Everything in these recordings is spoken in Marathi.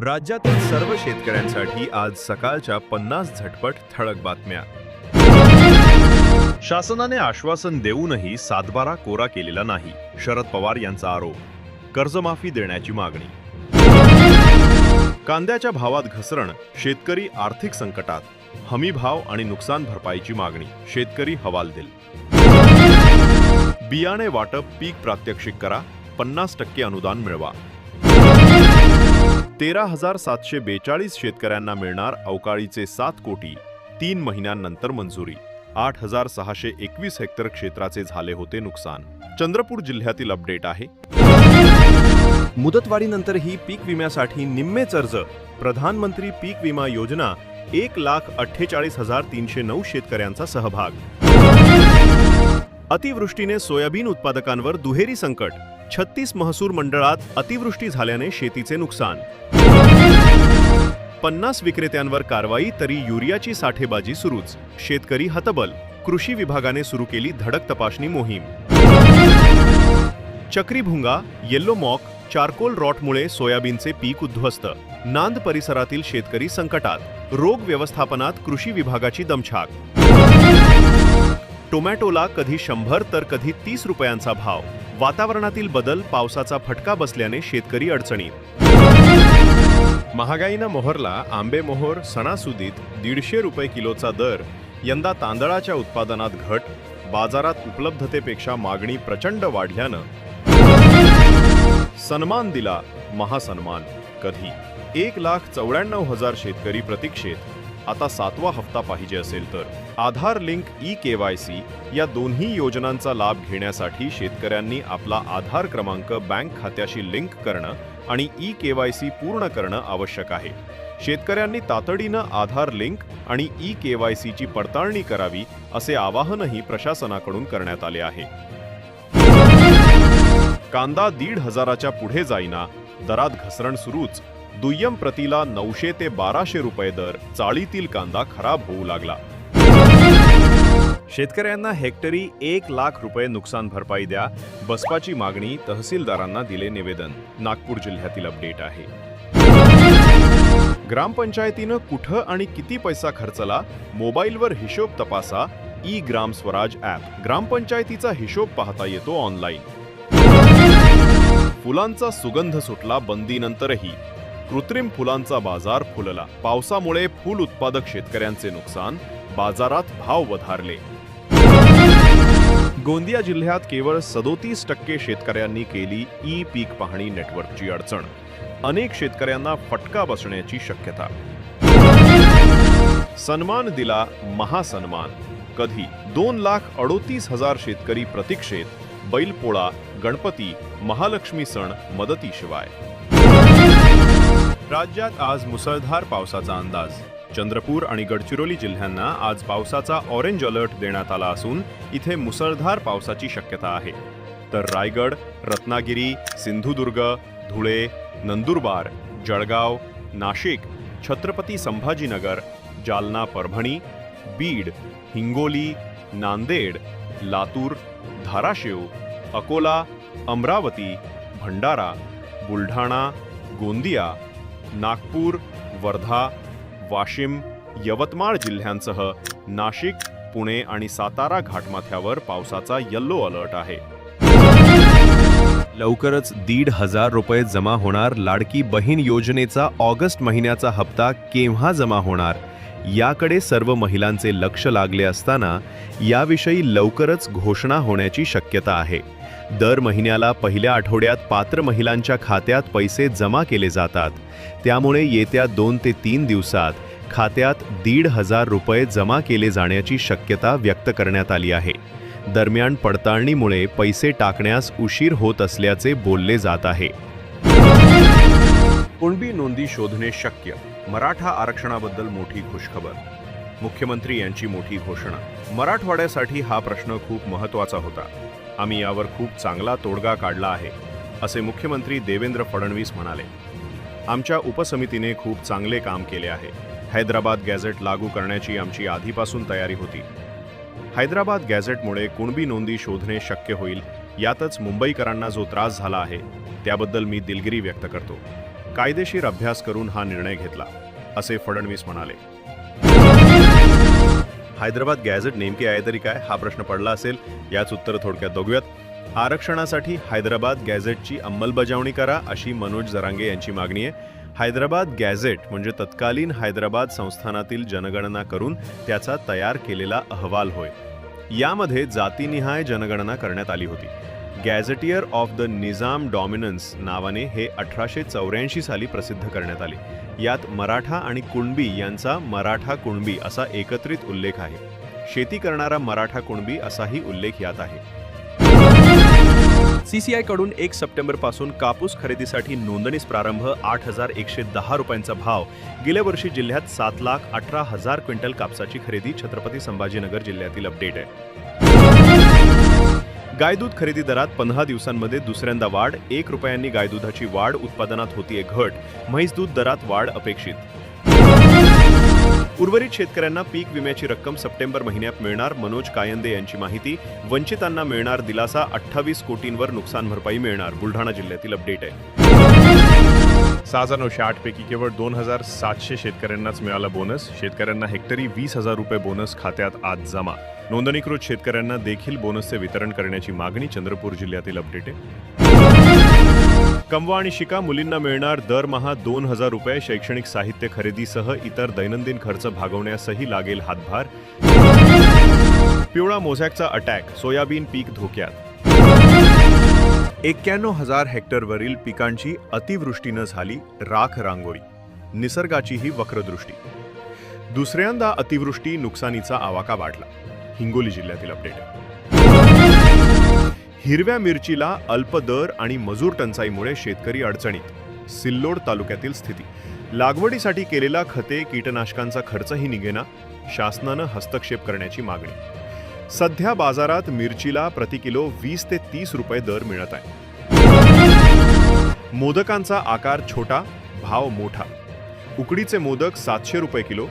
राज्यातील सर्व शेतकऱ्यांसाठी आज सकाळच्या पन्नास झटपट ठळक बातम्या. शासनाने आश्वासन देऊनही सातबारा कोरा केलेला नाही शरद पवार यांचा आरोप कर्जमाफी देण्याची मागणी. कांद्याच्या भावात घसरण शेतकरी आर्थिक संकटात हमी भाव आणि नुकसान भरपाईची मागणी शेतकरी हवालदिल बियाणे वाटप पीक प्रात्यक्षिक करा पन्नास टक्के अनुदान मिळवा. तेरा हजार सातशे बेचाळीस शेतकऱ्यांना मिळणार अवकाळीचे सात कोटी तीन महिन्यांनंतर मंजुरी. आठ हजार सहाशे एकवीस हेक्टर क्षेत्राचे झाले होते नुकसान. चंद्रपूर जिल्ह्यातील अपडेट आहे. मुदतवाढीनंतरही पीक विम्यासाठी निम्मेच अर्ज प्रधानमंत्री पीक विमा योजना एक लाख अठ्ठेचाळीस हजार तीनशे नऊ शेतकऱ्यांचा सहभाग. अतिवृष्टीने सोयाबीन उत्पादकांवर दुहेरी संकट. छत्तीस महसूर मंडळात अतिवृष्टी झाल्याने शेतीचे नुकसान. पन्नास विक्रेत्यांवर कारवाई तरी युरियाची साठेबाजी सुरूच. शेतकरी हतबल कृषी विभागाने सुरू केली धडक तपासणी मोहीम. चक्रीभुंगा येल्लो मॉक चारकोल रॉटमुळे सोयाबीनचे पीक उद्ध्वस्त. नांद परिसरातील शेतकरी संकटात. रोग व्यवस्थापनात कृषी विभागाची दमछाक. टोमॅटोला कधी शंभर तर कधी तीस रुपयांचा भाव. वातावरणातील बदल पावसाचा फटका बसल्याने शेतकरी अडचणीत. महागाईनं मोहरला आंबे मोहर सणासुदीत दीडशे रुपये किलोचा दर यंदा तांदळाच्या उत्पादनात घट बाजारात उपलब्धतेपेक्षा मागणी प्रचंड वाढल्यानं. सन्मान दिला महासन्मान कधी? एक लाख चौऱ्याण्णव हजार शेतकरी प्रतीक्षेत. आता सातवा हप्ता पाहिजे असेल तर. Aadhaar link E K Y C या दोन्ही योजनांचा लाभ घेण्यासाठी शेतकऱ्यांनी आपला आधार क्रमांक बँक खात्याशी लिंक करणं आणि ई के वाय सी पूर्ण करणं आवश्यक आहे. शेतकऱ्यांनी तातडीनं आधार लिंक आणि ई के वाय सीची पडताळणी करावी असे आवाहनही प्रशासनाकडून करण्यात आले आहे. कांदा दीड हजाराच्या पुढे जाईना दरात घसरण सुरूच. दुय्यम प्रतीला नऊशे ते बाराशे रुपये दर. चाळीतील कांदा खराब होऊ लागला. शेतकऱ्यांना हेक्टरी एक लाख रुपये नुकसान भरपाई द्या. बसपाची मागणी तहसीलदारांना दिले निवेदन. नागपूर जिल्ह्यातील अपडेट आहे. ग्रामपंचायतीनं कुठं आणि किती पैसा खर्चला? मोबाईलवर हिशोब तपासा. E Gram Swaraj app. ग्रामपंचायतीचा हिशोब पाहता येतो ऑनलाईन. फुलांचा सुगंध सुटला बंदीनंतरही. कृत्रिम फुलांचा बाजार फुलला. पावसामुळे फुल उत्पादक शेतकऱ्यांचे नुकसान बाजारात भाव वधारले. गोंदिया जिल्ह्यात केवळ सदोतीस टक्के शेतकऱ्यांनी केली ई पीक पाहणी नेटवर्कची अडचण. अनेक शेतकऱ्यांना फटका बसण्याची शक्यता. सन्मान दिला महासन्मान. कधी दोन लाख अडोतीस हजार शेतकरी प्रतीक्षेत बैलपोळा गणपती महालक्ष्मी सण मदतीशिवाय. राज्यात आज मुसळधार पावसाचा अंदाज. चंद्रपूर आणि गडचिरोली जिल्ह्यांना आज पावसाचा ऑरेंज अलर्ट देण्यात आला असून इथे मुसळधार पावसाची शक्यता आहे. तर रायगड रत्नागिरी सिंधुदुर्ग धुळे नंदुरबार जळगाव नाशिक छत्रपती संभाजीनगर जालना परभणी बीड हिंगोली नांदेड लातूर धाराशिव अकोला अमरावती भंडारा बुलढाणा गोंदिया नागपूर वर्धा वाशिम यवतमाळ जिल्ह्यांसह नाशिक पुणे आणि सातारा घाटमाथ्यावर पावसाचा यल्लो अलर्ट आहे. लवकरच दीड हजार रुपये जमा होणार लाडकी बहीण योजनेचा ऑगस्ट महिन्याचा हप्ता केव्हा जमा होणार? याकडे सर्व महिलांचे लक्ष लागले असताना याविषयी लवकरच घोषणा होण्याची शक्यता आहे. दर महिन्याला पहिल्या आठवड्यात पात्र महिलांच्या खात्यात पैसे जमा केले जातात. त्यामुळे येत्या दोन ते तीन दिवसात खात्यात दीड हजार रुपये जमा केले जाण्याची शक्यता व्यक्त करण्यात आली आहे. दरम्यान पडताळणीमुळे पैसे टाकण्यास उशीर होत असल्याचे बोलले जात आहे. कुणबी नोंदी शोधणे शक्य? मराठा आरक्षणाबद्दल मोठी खुशखबर. मुख्यमंत्री यांची मोठी घोषणा. मराठवाड्यासाठी हा प्रश्न खूप महत्त्वाचा होता. आम्ही यावर खूप चांगला तोडगा काढला आहे असे मुख्यमंत्री देवेंद्र फडणवीस म्हणाले. आमच्या उपसमितीने खूप चांगले काम केले आहे. हैदराबाद गॅझेट लागू करण्याची आमची आधीपासून तयारी होती. हैदराबाद गॅझेटमुळे कुणबी नोंदी शोधणे शक्य होईल यातच मुंबईकरांना जो त्रास झाला आहे त्याबद्दल मी दिलगिरी व्यक्त करतो. कायदेशीर अभ्यास करून हा निर्णय घेतला असे फडणवीस म्हणाले. हैदराबाद गॅझेट नेमके आहे तरी काय हा प्रश्न पडला असेल याच उत्तर थोडक्यात बघूयात. आरक्षणासाठी हैदराबाद गॅझेटची अंमलबजावणी करा अशी मनोज जरांगे यांची मागणी आहे. हैदराबाद गॅझेट म्हणजे तत्कालीन हैदराबाद संस्थानातील जनगणना करून त्याचा तयार केलेला अहवाल होय. यामध्ये जातीनिहाय जनगणना करण्यात आली होती. Gazetteer of the Nizam dominions नावाने हे अठराशे चौऱ्याऐंशी साली प्रसिद्ध करण्यात आले. यात मराठा आणि कुणबी यांचा मराठा कुणबी असा एकत्रित उल्लेख आहे. शेती करणारा मराठा कुणबी असाही उल्लेख यात आहे. सीसीआयकडून एक सप्टेंबरपासून कापूस खरेदीसाठी नोंदणीस प्रारंभ आठ हजार एकशे दहा रुपयांचा भाव. गेल्या वर्षी जिल्ह्यात सात लाख अठरा हजार क्विंटल कापसाची खरेदी छत्रपती संभाजीनगर जिल्ह्यातील अपडेट आहे. गायदूध खरेदी दरात पंधरा दिवसांमध्ये दुसऱ्यांदा वाढ एक रुपयांनी गायदुधाची वाढ उत्पादनात होतीये घट म्हैस दूध दरात वाढ अपेक्षित. उर्वरित शेतकऱ्यांना पीक विम्याची रक्कम सप्टेंबर महिन्यात मिळणार मनोज कायंदे यांची माहिती. वंचितांना मिळणार दिलासा अठ्ठावीस कोटींवर नुकसान भरपाई मिळणार बुलढाणा जिल्ह्यातील अपडेट आहे. सहा हजार नऊशे आठ पैकी केवळ दोन हजार सातशे शेतकऱ्यांनाच मिळाला बोनस शेतकऱ्यांना हेक्टरी वीस हजार रुपये बोनस खात्यात आज जमा. नोंदणीकृत शेतकऱ्यांना देखील बोनसचे वितरण करण्याची मागणी चंद्रपूर जिल्ह्यातील अपडेट. आहे कमवा आणि शिका मुलींना मिळणार दरमहा दोन हजार रुपये शैक्षणिक साहित्य खरेदीसह इतर दैनंदिन खर्च भागवण्यासही लागेल हातभार. पिवळा मोझॅकचा अटॅक सोयाबीन पीक धोक्यात. एक्क्याण्णव हजार हेक्टरवरील पिकांची अतिवृष्टीनं झाली राख रांगोळी. निसर्गाची ही वक्रदृष्टी. दुसऱ्यांदा अतिवृष्टी नुकसानीचा आवाका वाढला. हिंगोली जिल्ह्यातील अपडेट हिरव्या मिरचीला अल्प दर आणि मजूर टंचाईमुळे शेतकरी अडचणीत. सिल्लोड तालुक्यातील स्थिती. लागवडीसाठी केलेला खते कीटनाशकांचा खर्चही निघेना. शासनानं हस्तक्षेप करण्याची मागणी. सध्या बाजारात मिरचीला प्रति किलो वीस ते तीस रुपये दर मिळत आहे. मोदकांचा आकार छोटा भाव मोठा. उकडीचे मोदक सातशे रुपये किलो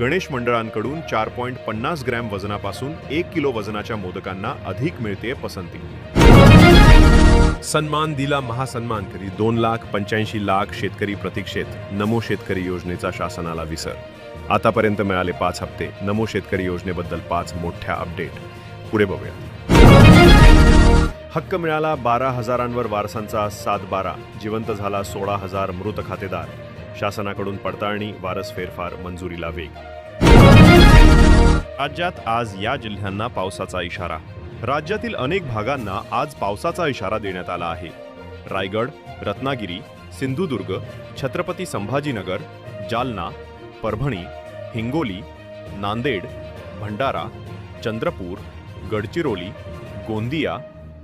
गणेश मंडळांकडून चार पॉईंट पन्नास ग्रॅम वजनापासून एक किलो वजनाच्या मोदकांना अधिक मिळते पसंती. सन्मान दिला महासन्मान करी दोन लाख पंच्याऐंशी लाख शेतकरी प्रतीक्षेत नमो शेतकरी योजनेचा शासनाला विसर. आतापर्यंत मिळाले पाच हप्ते. नमो शेतकरी योजनेबद्दल पाच मोठ्या अपडेट. पुढे बघूया. हक्क मिळाला बारा हजारांवर वारसांचा सात बारा. जिवंत झाला सोळा हजार मृत खातेदार. शासनाकडून पडताळणी वारस फेरफार मंजुरीला वेग. राज्यात आज या जिल्ह्यांना पावसाचा इशारा. राज्यातील अनेक भागांना आज पावसाचा इशारा देण्यात आला आहे. रायगड रत्नागिरी सिंधुदुर्ग छत्रपती संभाजीनगर जालना परभणी हिंगोली नांदेड भंडारा चंद्रपूर गडचिरोली गोंदिया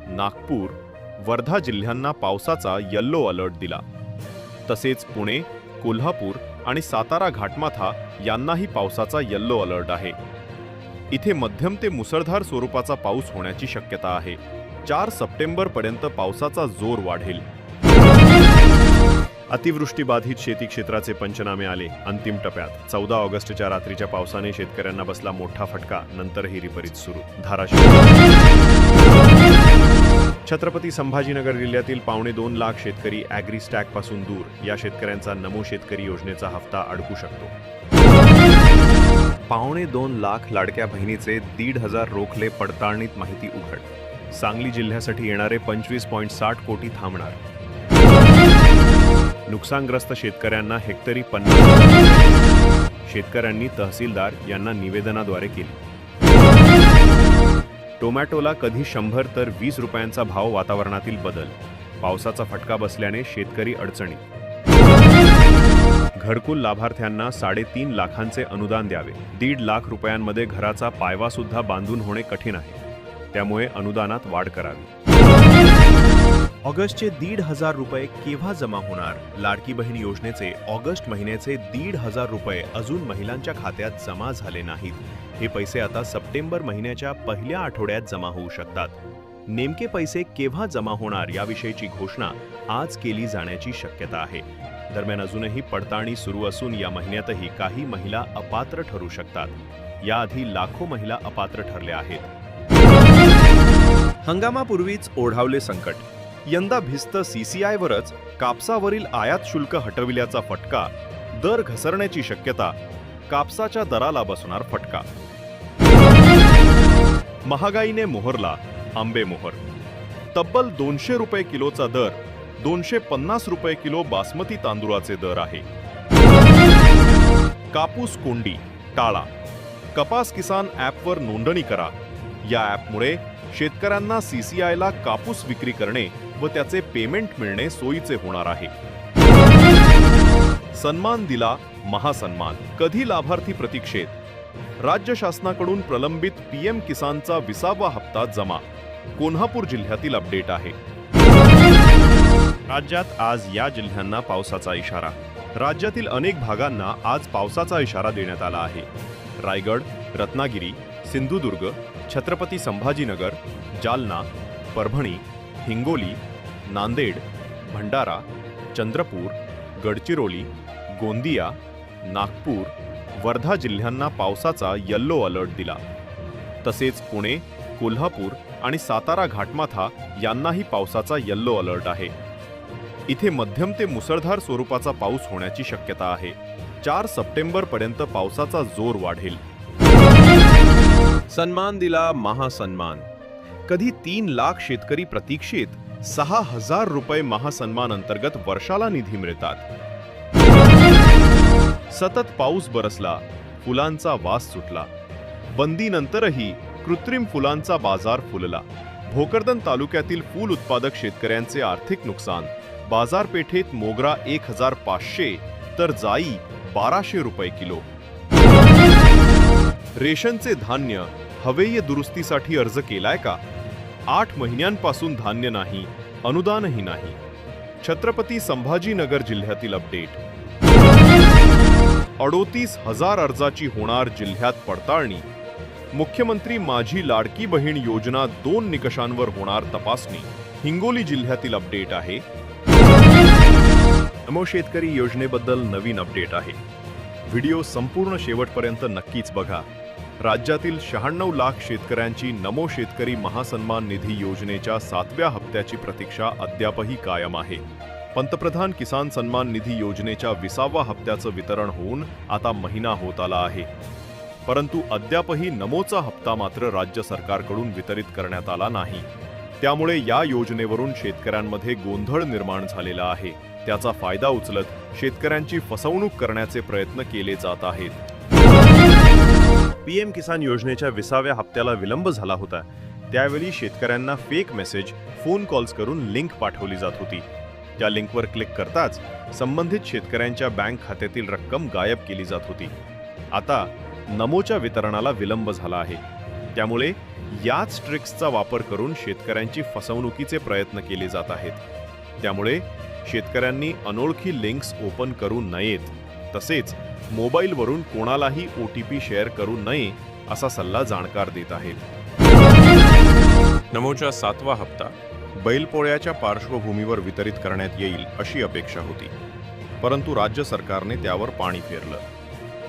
नागपूर वर्धा जिल्ह्यांना पावसाचा यल्लो अलर्ट दिला. तसेच पुणे कोल्हापूर आणि सातारा घाटमाथा यांनाही पावसाचा यल्लो अलर्ट आहे. इथे मध्यम ते मुसळधार स्वरूपाचा पाऊस होण्याची शक्यता आहे. चार सप्टेंबरपर्यंत पावसाचा जोर वाढेल. अतिवृष्टीबाधित शेती क्षेत्राचे पंचनामे आले. अंतिम टप्प्यात. चौदा ऑगस्टच्या रात्रीच्या पावसाने शेतकऱ्यांना बसला मोठा फटका. नंतरही रिपरीत सुरू. धाराशिव छत्रपती संभाजीनगर जिल्ह्यातील पावणे दोन लाख शेतकरी ॲग्री स्टॅकपासून दूर. या शेतकऱ्यांचा नमो शेतकरी योजनेचा हप्ता अडकू शकतो. पावणे दोन लाख लाडक्या बहिणीचे दीड हजार रोखले पडताळणीत माहिती उघड. सांगली जिल्ह्यासाठी येणारे पंचवीस पॉईंट साठ कोटी थांबणार. नुकसानग्रस्त शेतकऱ्यांना हेक्टरी पन्नास शेतकऱ्यांनी तहसीलदार यांना निवेदनाद्वारे केली. टोमॅटोला कधी शंभर तर वीस रुपयांचा भाव वातावरणातील बदल. पावसाचा फटका बसल्याने शेतकरी अडचणी. घरकुल लाभार्थ्यांना साडेतीन लाखांचे अनुदान द्यावे. दीड लाख रुपयांमध्ये घराचा पायवा सुद्धा बांधून होणे कठीण आहे. त्यामुळे अनुदानात वाढ करावी. ऑगस्टचे दीड हजार रुपये केव्हा जमा होणार? लाडकी बहीण योजनेचे ऑगस्ट महिन्याचे दीड हजार रुपये अजून महिलांच्या खात्यात जमा झाले नाहीत. हे पैसे आता सप्टेंबर महिन्याच्या पहिल्या आठवड्यात जमा होऊ शकतात. नेमके पैसे केव्हा जमा होणार याविषयीची घोषणा आज केली जाण्याची शक्यता आहे. दरम्यान अजूनही पडताळणी सुरू असून या महिन्यातही काही महिला अपात्र ठरू शकतात. याआधी लाखो महिला अपात्र ठरल्या आहेत. हंगामापूर्वीच ओढावले संकट. यंदा भिस्त सीसीआयवरच कापसावरील आयात शुल्क हटविल्याचा फटका दर घसरण्याची शक्यता कापसाच्या दराला बसणार फटका. महागाईने मोहरला आंबे मोहर. तब्बल दोनशे रुपये किलोचा दर दोनशे पन्नास रुपये किलो बासमती तांदूळाचे दर आहे. कापूस कोंडी टाळा. कपास किसान ॲपवर नोंदणी करा. या ॲपमुळे शेतकऱ्यांना सीसीआयला कापूस विक्री करणे व त्याचे पेमेंट मिळणे सोयीचे होणार आहे. सन्मान दिला महासन्मान कधी लाभार्थी प्रतीक्षेत? राज्य शासनाकडून प्रलंबित पीएम किसानचा विसावा हप्ता जमा कोल्हापूर जिल्ह्यातील अपडेट आहे. राज्यात आज या जिल्ह्यांना पावसाचा इशारा राज्यातील अनेक भागांना आज पावसाचा इशारा देण्यात आला आहे. रायगड रत्नागिरी सिंधुदुर्ग छत्रपती संभाजीनगर जालना परभणी हिंगोली नांदेड भंडारा चंद्रपूर गडचिरोली गोंदिया नागपूर वर्धा जिल्ह्यांना पावसाचा यल्लो अलर्ट दिला. तसेच पुणे कोल्हापूर आणि सातारा घाटमाथा यांनाही पावसाचा येल्लो अलर्ट आहे. इथे मध्यम ते मुसळधार स्वरूपाचा पाऊस होण्याची शक्यता आहे. चार सप्टेंबरपर्यंत पावसाचा जोर वाढेल. सन्मान दिला महासन्मान. कधी तीन लाख शेतकरी प्रतीक्षेत सहा हजार रुपये महासन्मान अंतर्गत वर्षाला निधी मिळतात. सतत पाऊस बरसला फुलांचा वास सुटला. बंदीनंतरही कृत्रिम फुलांचा बाजार फुलला. भोकरदन तालुक्यातील फूल उत्पादक शेतकऱ्यांचे आर्थिक नुकसान. बाजारपेठेत मोगरा एक हजार पाचशे तर जाई बाराशे रुपये किलो. रेशनचे धान्य हवेय दुरुस्तीसाठी अर्ज केलाय का? आठ महिन्यांपासून धान्य नाही अनुदानही नाही. छत्रपती संभाजीनगर जिल्ह्यातील अपडेट. अडोतीस हजार अर्जाची होणार जिल्ह्यात पडताळणी. मुख्यमंत्री माझी लाडकी बहीण योजना दोन निकषांवर होणार तपासणी. हिंगोली जिल्ह्यातील अपडेट आहे. नमो शेतकरी योजनेबद्दल नवीन अपडेट आहे. व्हिडिओ संपूर्ण शेवटपर्यंत नक्कीच बघा. राज्यातील शहाण्णव लाख शेतकऱ्यांची नमो शेतकरी महासन्मान निधी योजनेच्या सातव्या हप्त्याची प्रतीक्षा अद्यापही कायम आहे. पंतप्रधान किसान सन्मान निधी योजनेच्या विसावा हप्त्याचं वितरण होऊन आता महिना होत आला आहे. परंतु अद्यापही नमोचा हप्ता मात्र राज्य सरकारकडून वितरित करण्यात आला नाही. त्यामुळे या योजनेवरून शेतकऱ्यांमध्ये गोंधळ निर्माण झालेला आहे. त्याचा फायदा उचलत शेतकऱ्यांची फसवणूक करण्याचे प्रयत्न केले जात आहेत. पीएम किसान योजनेच्या विसाव्या हप्त्याला विलंब झाला होता. त्यावेळी शेतकऱ्यांना फेक मेसेज फोन कॉल्स करून लिंक पाठवली जात होती. त्या लिंकवर क्लिक करताच संबंधित शेतकऱ्यांच्या बँक खात्यातील रक्कम गायब केली जात होती. आता नमोच्या वितरणाला विलंब झाला आहे. त्यामुळे याच ट्रिक्सचा वापर करून शेतकऱ्यांची फसवणुकीचे प्रयत्न केले जात आहेत. त्यामुळे शेतकऱ्यांनी अनोळखी लिंक्स ओपन करू नयेत. तसेच मोबाईलवरून कोणालाही ओ टी पी शेअर करू नये असा सल्ला जाणकार देत आहेत. नमोच्या सातवा हप्ता बैलपोळ्याच्या पार्श्वभूमीवर वितरित करण्यात येईल अशी अपेक्षा होती. परंतु राज्य सरकारने त्यावर पाणी फेरलं.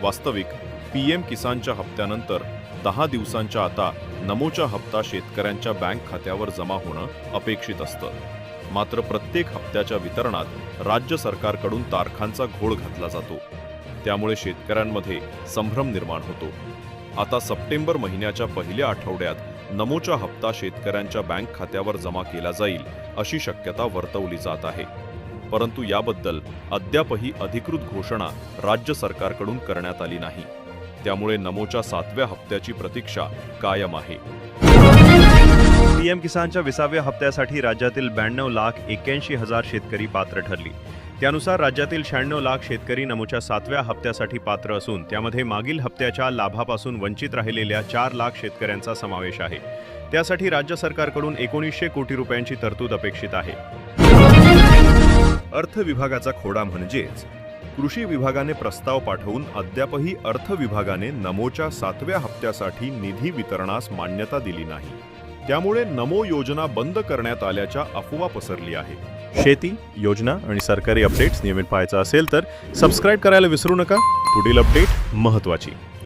वास्तविक पीएम किसानच्या हप्त्यानंतर दहा दिवसांच्या आता नमोचा हप्ता शेतकऱ्यांच्या बँक खात्यावर जमा होणं अपेक्षित असतं. मात्र प्रत्येक हप्त्याच्या वितरणात राज्य सरकारकडून तारखांचा घोळ घातला जातो. त्यामुळे शेतकऱ्यांमध्ये संभ्रम निर्माण होतो. आता सप्टेंबर महिन्याच्या पहिल्या आठवड्यात नमोचा हप्ता शेतकऱ्यांच्या बँक खात्यावर जमा केला जाईल अशी शक्यता वर्तवली जात आहे. परंतु याबद्दल अद्यापही अधिकृत घोषणा राज्य सरकारकडून करण्यात आली नाही. त्यामुळे नमोच्या सातव्या हप्त्याची प्रतीक्षा कायम आहे. पीएम किसानच्या विसाव्या हप्त्यासाठी राज्यातील ब्याण्णव लाख एक्क्याऐंशी हजार शेतकरी पात्र ठरली. त्यानुसार राज्यातील शहाण्णव लाख शेतकरी नमोच्या सातव्या हप्त्यासाठी पात्र असून त्यामध्ये मागील हप्त्याच्या लाभापासून वंचित राहिलेल्या चार लाख शेतकऱ्यांचा समावेश आहे. त्यासाठी राज्य सरकारकडून एकोणीसशे कोटी रुपयांची तरतूद अपेक्षित आहे. अर्थ विभागाचा खोडा म्हणजेच कृषी विभागाने प्रस्ताव पाठवून अद्यापही अर्थ विभागाने नमोच्या सातव्या हप्त्यासाठी निधी वितरणास मान्यता दिली नाही. त्यामुळे नमो योजना बंद करण्यात आल्याच्या अफवा पसरली आहे. शेती योजना आणि सरकारी अपडेट्स नियमित पाहायचा असेल तर सबस्क्राईब करायला विसरू नका. पुढील अपडेट महत्वाची.